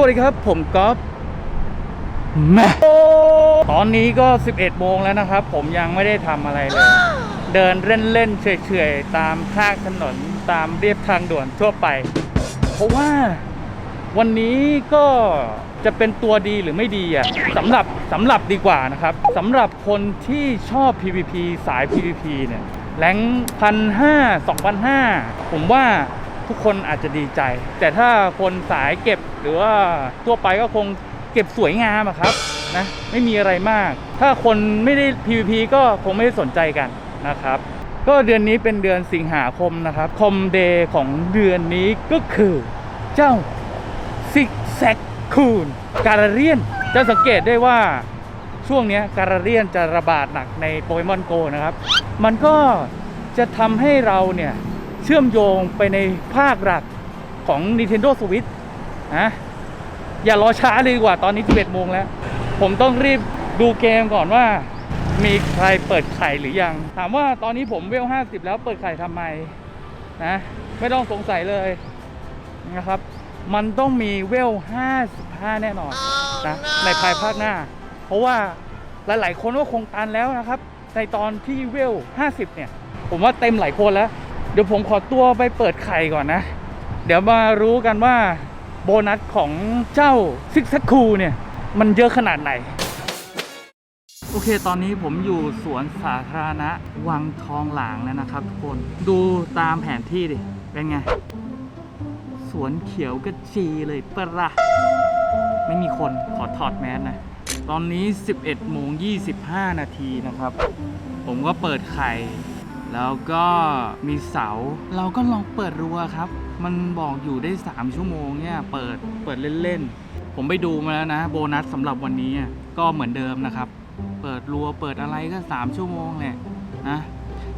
วัสดีครับ ผมก๊อฟแม่ตอนนี้ก็ 11 โมงแล้วนะครับ ผมยังไม่ได้ทำอะไรเลย เดินเล่นเล่นๆเฉยๆ ตามข้างถนนตามเรียบทางด่วนทั่วไป เพราะว่าวันนี้ก็จะเป็นตัวดีหรือไม่ดีอะสำหรับสำหรับดีกว่านะครับสำหรับคนที่ชอบ PVP สาย PVP เนี่ยแรงพันห้าสองพันห้าผมว่า ทุกคนอาจจะดีใจ แต่ถ้าคนสายเก็บหรือว่าทั่วไปก็คงเก็บสวยงามอะครับนะไม่มีอะไรมาก ถ้าคนไม่ได้ PVP ก็คงไม่ได้สนใจกันนะครับ ก็เดือนนี้เป็นเดือนสิงหาคมนะครับ คอมเดย์ของเดือนนี้ก็คือเจ้าซิกแซกคูนการเรียนจะสังเกตได้ว่าช่วงนี้การเรียนจะระบาดหนักในโปเกมอนโกนะครับ มันก็จะทำให้เราเนี่ย เชื่อมโยงไปในภาคหลักของ Nintendo Switch นะอย่ารอช้าเลยดีกว่าตอนนี้ 11 โมงแล้ว ผมต้องรีบดูเกมก่อนว่า มีใครเปิดไข่หรือยัง ถามว่าตอนนี้ผมเวล 50 แล้วเปิดไข่ทำไมนะ ไม่ต้องสงสัยเลยนะครับ มันต้องมีเวล 55 แน่นอนนะในภายภาคหน้า เพราะว่าหลาย ๆ คนก็คงตันแล้วนะครับ ในตอนที่เวล 50 เนี่ย ผมว่าเต็มหลายคนแล้ว เดี๋ยวผมขอตัวไปเปิดไข่ก่อนนะ เดี๋ยวมารู้กันว่าโบนัสของเจ้าซิกแซคูเนี่ย มันเยอะขนาดไหน โอเค ตอนนี้ผมอยู่สวนสาธารณะวังทองหลางแล้วนะครับทุกคน ดูตามแผนที่ดิ เป็นไง สวนเขียวกระจีเลยปะละไม่มีคนขอถอดแมสนะ ตอนนี้ 11โมง25 นาทีนะครับ ผมก็เปิดไข่ แล้วก็มีเสา เราก็ลองเปิดรัวครับ มันบอกอยู่ได้ 3 ชั่วโมงเนี่ย เปิด เปิดเล่นๆ ผมไปดูมาแล้วนะ โบนัสสำหรับวันนี้ก็เหมือนเดิมนะครับ เปิดรัว เปิดอะไรก็ 3 ชั่วโมงแหละนะ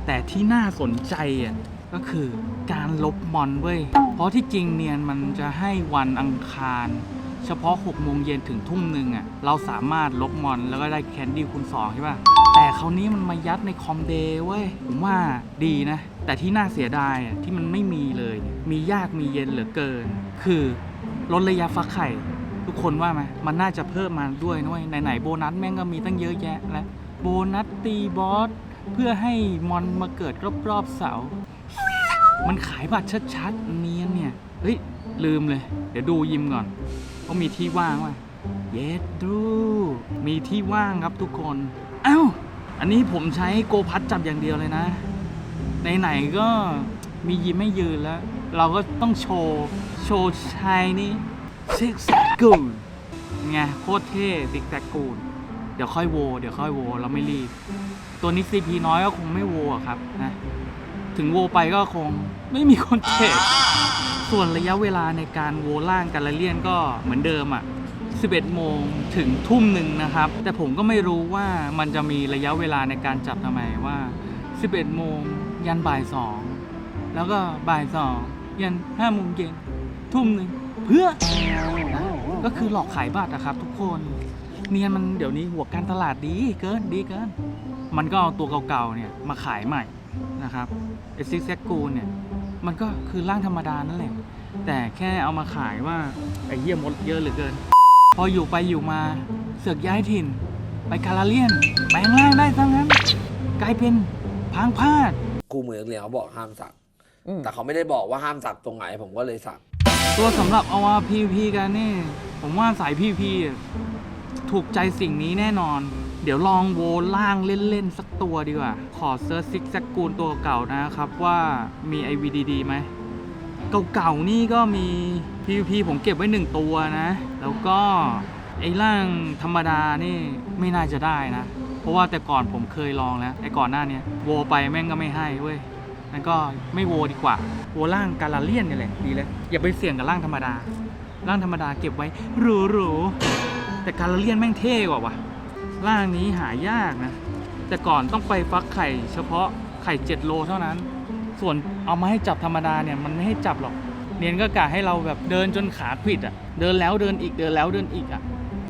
แต่ที่น่าสนใจอะก็คือการลบมอนเว้ย เพราะที่จริงเนียนมันจะให้วันอังคาร เฉพาะ6โมงเย็นถึงทุ่มหนึ่งอะเราสามารถลบมอนแล้วก็ได้แคนดี้คูณ2ใช่ป่ะ แต่คราวนี้มันมายัดในคอมเดย์เว้ย ผมว่าดีนะ แต่ที่น่าเสียดายอะที่มันไม่มีเลย มียากมีเย็นเหลือเกิน คือลดระยะฟักไข่ ทุกคนว่าไหมมันน่าจะเพิ่มมาด้วยนุ้ยไหนๆโบนัสแม่งก็มีตั้งเยอะแยะแล้วโบนัสตีบอสเพื่อให้มอนมาเกิดรอบๆเสา มันขายบัตรชัดๆเนียนเนี่ย เฮ้ย ลืมเลย เดี๋ยวดูยิมก่อน ว่ามีที่ว่างว่ะเยดดูมีที่ว่างครับทุกคนเอ้าอันนี้ผมใช้โกพัดจับอย่างเดียวเลยนะไหนๆก็มียิ้มให้ยืนแล้ว เราก็ต้องโชว์ โชว์ชายนี่ซิกแซกกูลไงโคตรเท่ซิกแซกกูลเดี๋ยวค่อยโว เดี๋ยวค่อยโว เราไม่รีบ ตัวนี้ CP น้อยก็คงไม่โวครับนะ ถึงโวไปก็คงไม่มีคนเทรดส่วนระยะเวลาในการโวล่างการละเลียนก็เหมือนเดิมอะ่ะ 11 โมงถึงทุ่มหนึ่งนะครับ แต่ผมก็ไม่รู้ว่ามันจะมีระยะเวลาในการจับทำไมว่า 11 โมงยันบ่ายสองแล้วก็บ่ายสองยัน5โมงเย็นทุ่มหนึ่งเพื่อก็คือหลอกขายบัตรนะครับทุกคน เนียนมันเดี๋ยวนี้หัวการตลาดดีเกินดีเกิน มันก็เอาตัวเก่าๆเนี่ยมาขายใหม่ นะครับไอซิกแซกกูเนี่ยมันก็คือร่างธรรมดานั่นแหละ แต่แค่เอามาขายว่า ไอเยี่ยมดเยอะเหลือเกิน พออยู่ไปอยู่มาเสือกย้ายถิ่น ไปคาราเลียนแปลงร่างได้ซะงั้น กลายเป็นพังพาดกูเหมือนเรียนเขาบอกห้ามสัก อืมแต่เขาไม่ได้บอกว่าห้ามสักตรงไหนผมก็เลยสัก ตัวสำหรับเอามาพีพีกันนี่ ผมว่าสายพีพีถูกใจสิ่งนี้แน่นอน เดี๋ยวลองโวล่างเล่น ๆ สักตัวดีกว่า ขอเซิร์ชซิกแซกกูลตัวเก่านะครับว่ามี IVDD ไหม เก่าๆ นี่ก็มี PVP ผมเก็บไว้หนึ่งตัวนะ แล้วก็ ไอ้ร่างธรรมดานี่ไม่น่าจะได้นะ เพราะว่าแต่ก่อนผมเคยลองแล้ว ไอ้ก่อนหน้านี้โวไปแม่งก็ไม่ให้เว้ยนั่นก็ไม่โวดีกว่า โวร่างกาลาเลียนนี่แหละดีแล้วอย่าไปเสี่ยงกับร่างธรรมดาร่างธรรมดาเก็บไว้หรูๆแต่กาลาเลียนแม่งเท่กว่าว่ะ ร่างนี้หายากนะ แต่ก่อนต้องไปฟักไข่เฉพาะไข่7โลเท่านั้น ส่วนเอามาให้จับธรรมดาเนี่ยมันไม่ให้จับหรอก เนียนก็กะให้เราแบบเดินจนขาขวิดอะ เดินแล้วเดินอีกเดินแล้วเดินอีกอะ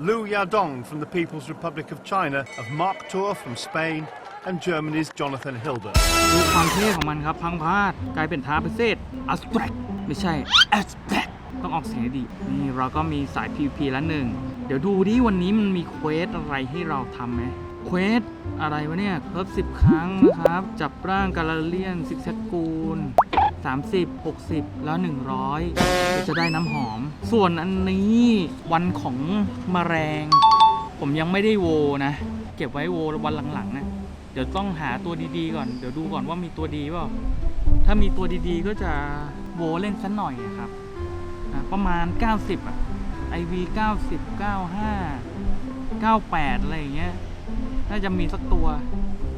Liu Yadong from the People's Republic of China, of Mark Tour from Spain, and Germany's Jonathan Hilder. ดูความเท่ของมันครับพังพาดกลายเป็นท้าพิเศษอัสแตรกไม่ใช่อัสแตรก ต้องออกเสียงให้ดีนี่เราก็มีสาย PVP แล้วหนึ่งเดี๋ยวดูดิวันนี้มันมีเควสอะไรให้เราทำไหมเควสอะไรวะเนี่ยเพิ่มสิบครั้งนะครับ จับร่างกาลาเลียนซิกแซกกูล30 60 แล้ว 100เดี๋ยจะได้น้ำหอม ส่วนอันนี้วันของมแมลง ผมยังไม่ได้โวนะ เก็บไว้โววันหลังๆนะ เดี๋ยวต้องหาตัวดีๆก่อน เดี๋ยวดูก่อนว่ามีตัวดีเปล่า ถ้ามีตัวดีๆก็จะโวเล่นสักหน่อยอะครับ ประมาณ 90 อะ IV 90 95 98 อะไรอย่างเงี้ย น่าจะมีสักตัว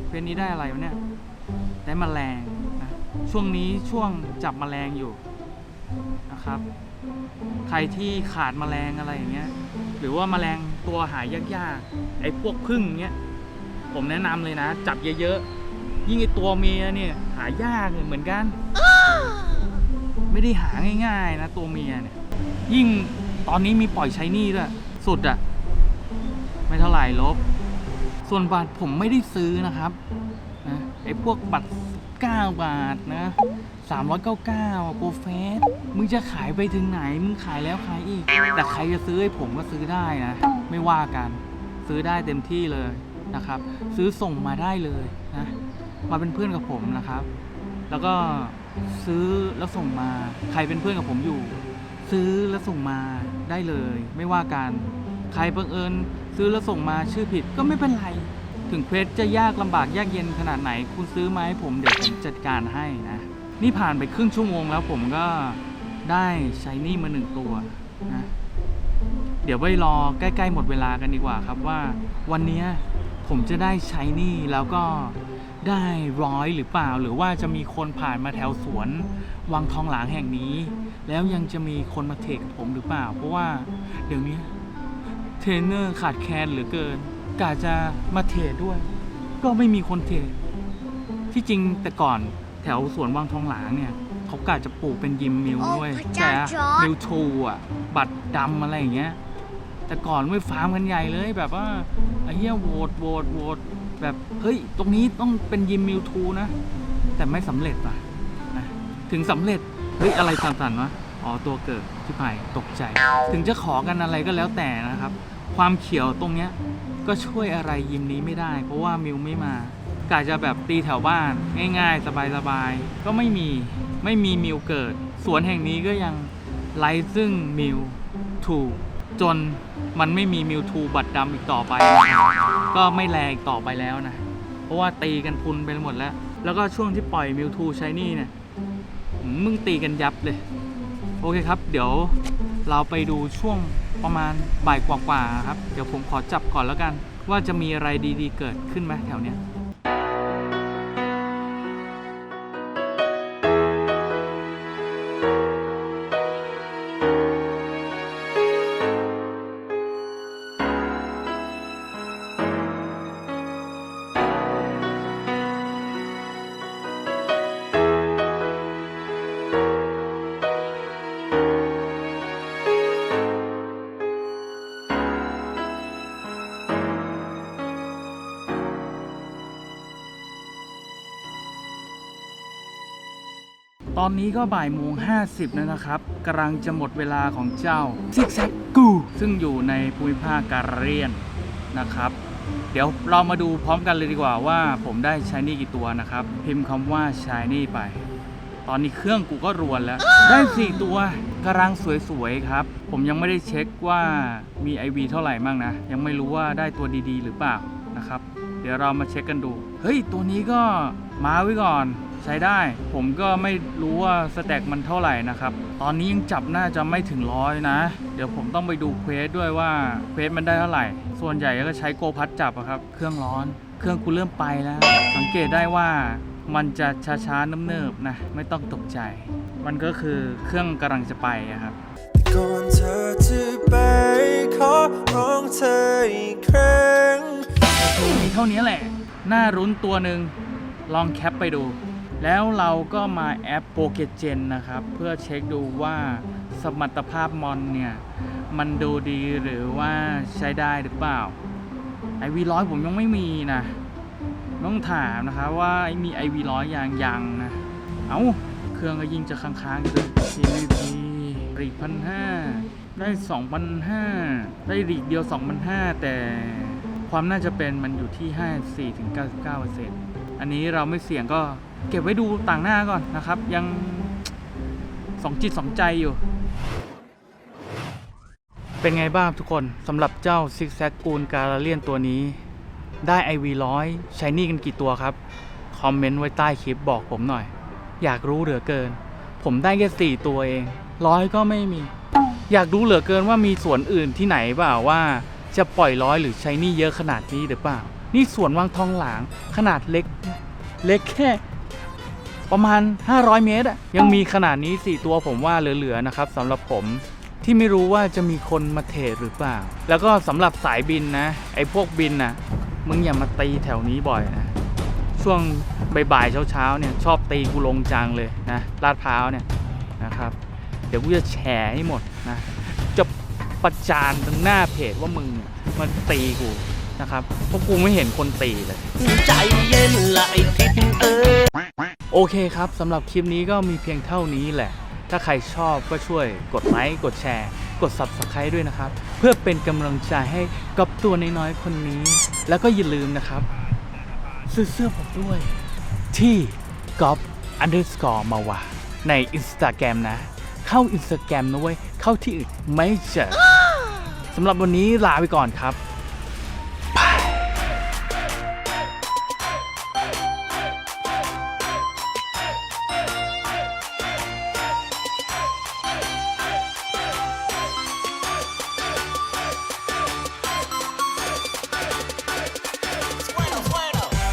เป็นนี้ได้อะไรวะเนี่ย ได้มแมลงนะ ช่วงนี้ช่วงจับมแมลงอยู่นะครับ ใครที่ขาดแมลงอะไรอย่างเงี้ย หรือว่าแมลงตัวหายยากๆ ไอ้พวกพึ่งเงี้ย ผมแนะนำเลยนะ จับเยอะๆ ยิ่งไอตัวเมียเนี่ยหายากเหมือนกัน ไม่ได้หาง่ายๆนะตัวเมียเนี่ย ยิ่งตอนนี้มีปล่อยใช้หนี่ด้วย สุดอะไม่เท่าไหร่ลบ ส่วนบัตรผมไม่ได้ซื้อนะครับนะไอ้พวกบัตร 9 บาทนะ399โปรเฟสมึงจะขายไปถึงไหน มึงขายแล้วขายอีก แต่ใครจะซื้อให้ผมก็ซื้อได้นะ ไม่ว่ากัน ซื้อได้เต็มที่เลยนะครับ ซื้อส่งมาได้เลยนะ มาเป็นเพื่อนกับผมนะครับ แล้วก็ซื้อแล้วส่งมา ใครเป็นเพื่อนกับผมอยู่ ซื้อแล้วส่งมาได้เลย ไม่ว่ากันใครบังเอิญซื้อแล้วส่งมาชื่อผิดก็ไม่เป็นไร ถึงเควสจะยากลำบากยากเย็นขนาดไหน คุณซื้อมาให้ผมเดี๋ยวผมจัดการให้นะ นี่ผ่านไปครึ่งชั่วโมงแล้วผมก็ได้ใช้นี่มาหนึ่งตัวนะเดี๋ยวไปรอใกล้ ๆ หมดเวลากันดีกว่าครับว่า วันนี้ผมจะได้ใช้นี่แล้วก็ได้ร้อยหรือเปล่า หรือว่าจะมีคนผ่านมาแถวสวน วังทองหลางแห่งนี้ แล้วยังจะมีคนมาเทรดกับผมหรือเปล่า เพราะว่าเดี๋ยวนี้เทรนเนอร์ขาดแคลนเหลือเกินกาจะมาเทรดด้วย ก็ไม่มีคนเทรดที่จริงแต่ก่อนแถวสวนวังทองหลางเนี่ยเขากาจะปลูกเป็นยิมมิลโอ้ด้วยพระแต่เจ้าจอร์จมิลทูอะ บัตรดำอะไรอย่างเงี้ยแต่ก่อนไม่ฟาร์มกันใหญ่เลยแบบว่าไอ้เหี้ยโหวตโหวตโหวตแบบเฮ้ย ตรงนี้ต้องเป็นยิมมิวทูนะ แต่ไม่สำเร็จว่ะนะถึงสำเร็จ เฮ้ย อะไรสั่นๆวะอ๋อ ตัวเกิดที่ไผ่ตกใจ ถึงจะขอกันอะไรก็แล้วแต่นะครับ ความเขียวตรงเนี้ยก็ช่วยอะไรยิมนี้ไม่ได้ เพราะว่ามิวไม่มากาจะแบบตีแถวบ้าน ง่ายๆ สบายๆ ก็ไม่มีไม่มีมิวเกิด สวนแห่งนี้ก็ยังไร้ซึ่งมิวถูกจนมันไม่มีมิวทูบัตรดำอีกต่อไปนะก็ไม่แรงอีกต่อไปแล้วนะ เพราะว่าตีกันพุนไปหมดแล้ว แล้วก็ช่วงที่ปล่อยมิวทูใช้นี่เนี่ย มึงตีกันยับเลย โอเคครับ เดี๋ยวเราไปดูช่วงประมาณบ่ายกว่าๆครับ เดี๋ยวผมขอจับก่อนแล้วกัน ว่าจะมีอะไรดีๆเกิดขึ้นไหมแถวเนี้ย ตอนนี้ก็บ่ายโมงห้าสิบแล้วนะครับกำลังจะหมดเวลาของเจ้าซิกแซกกูซึ่งอยู่ในภูมิภาคการเรียนนะครับ เดี๋ยวเรามาดูพร้อมกันเลยดีกว่าว่าผมได้ชายนี่กี่ตัวนะครับ พิมพ์คำว่าชายนี่ไป ตอนนี้เครื่องกูก็รวนแล้ว ได้ 4 ตัวกำลังสวยๆครับ ผมยังไม่ได้เช็คว่ามี IV เท่าไหร่มั่งนะ ยังไม่รู้ว่าได้ตัวดีๆ หรือเปล่านะครับ เดี๋ยวเรามาเช็คกันดู เฮ้ย ตัวนี้ก็มาไว้ก่อน ใช้ได้ ผมก็ไม่รู้ว่าสแต็กมันเท่าไหร่นะครับ ตอนนี้ยังจับน่าจะไม่ถึงร้อยนะ เดี๋ยวผมต้องไปดูเควสด้วยว่าเควสมันได้เท่าไหร่ ส่วนใหญ่ก็ใช้โกพัดจับอะครับ เครื่องร้อน เครื่องกูเริ่มไปแล้ว สังเกตได้ว่ามันจะช้าๆเนิบๆนะ ไม่ต้องตกใจ มันก็คือเครื่องกำลังจะไปอะครับก่อนเธอจะไปขอร้องเธออีกครั้งมีเท่านี้แหละน่ารุ้นตัวหนึ่งลองแคปไปดู แล้วเราก็มาแอปโปเกเจนนะครับ เพื่อเช็คดูว่าสมรรถภาพมอนเนี่ย มันดูดีหรือว่าใช้ได้หรือเปล่า ไอวีร้อยผมยังไม่มีนะ ต้องถามนะครับว่ามีไอวีร้อยยังยังนะ เอา้า เครื่องก็ยิ่งจะค้างๆอยู่ด้วย PVP รีพันห้าได้สองพันห้าได้รีเดียวสองพันห้าแต่ความน่าจะเป็นมันอยู่ที่ห้าสี่ถึงเก้าสิบเก้าเปอร์เซ็นต์อันนี้เราไม่เสี่ยงก็ เก็บไว้ดูต่างหน้าก่อนนะครับ ยังสองจิตสองใจอยู่ เป็นไงบ้างทุกคนสำหรับเจ้าซิกแซกกูลการาเลียนตัวนี้ ได้ IV ร้อยใช้นี่กันกี่ตัวครับ คอมเมนต์ไว้ใต้คลิปบอกผมหน่อย อยากรู้เหลือเกิน ผมได้แค่สี่ตัวเองร้อยก็ไม่มี อยากรู้เหลือเกินว่ามีสวนอื่นที่ไหนเปล่าว่าจะปล่อยร้อยหรือใช้นี่เยอะขนาดนี้หรือเปล่า นี่สวนวังทองหลางขนาดเล็ก เล็กแค่ ประมาณ 500 เมตรอะยังมีขนาดนี้ 4 ตัวผมว่าเหลือๆนะครับสำหรับผมที่ไม่รู้ว่าจะมีคนมาเทรดหรือเปล่า แล้วก็สำหรับสายบินนะ ไอ้พวกบินนะมึงอย่ามาตีแถวนี้บ่อยนะ ช่วงบ่ายๆเช้าๆเนี่ยชอบตีกูลงจังเลยนะลาดพร้าวเนี่ยนะครับ เดี๋ยวกูจะแฉให้หมดนะจะประจานตรงหน้าเพจว่ามึงเนี่ยมันตีกูนะครับเพราะกูไม่เห็นคนตีเลย ใจเย็นละไอ้ทิศเออ โอเคครับสำหรับคลิปนี้ก็มีเพียงเท่านี้แหละ ถ้าใครชอบก็ช่วยกดไลค์กดแชร์ กด Subscribe ด้วยนะครับ เพื่อเป็นกำลังใจให้กับตัวน้อยๆคนนี้ แล้วก็อย่าลืมนะครับ ซื้อเสื้อผมด้วย ที่ก๊อป underscore มาวะใน Instagram นะ เข้า Instagram นะเว้ย เข้าที่อื่นไม่เจอสำหรับวันนี้ลาไปก่อนครับ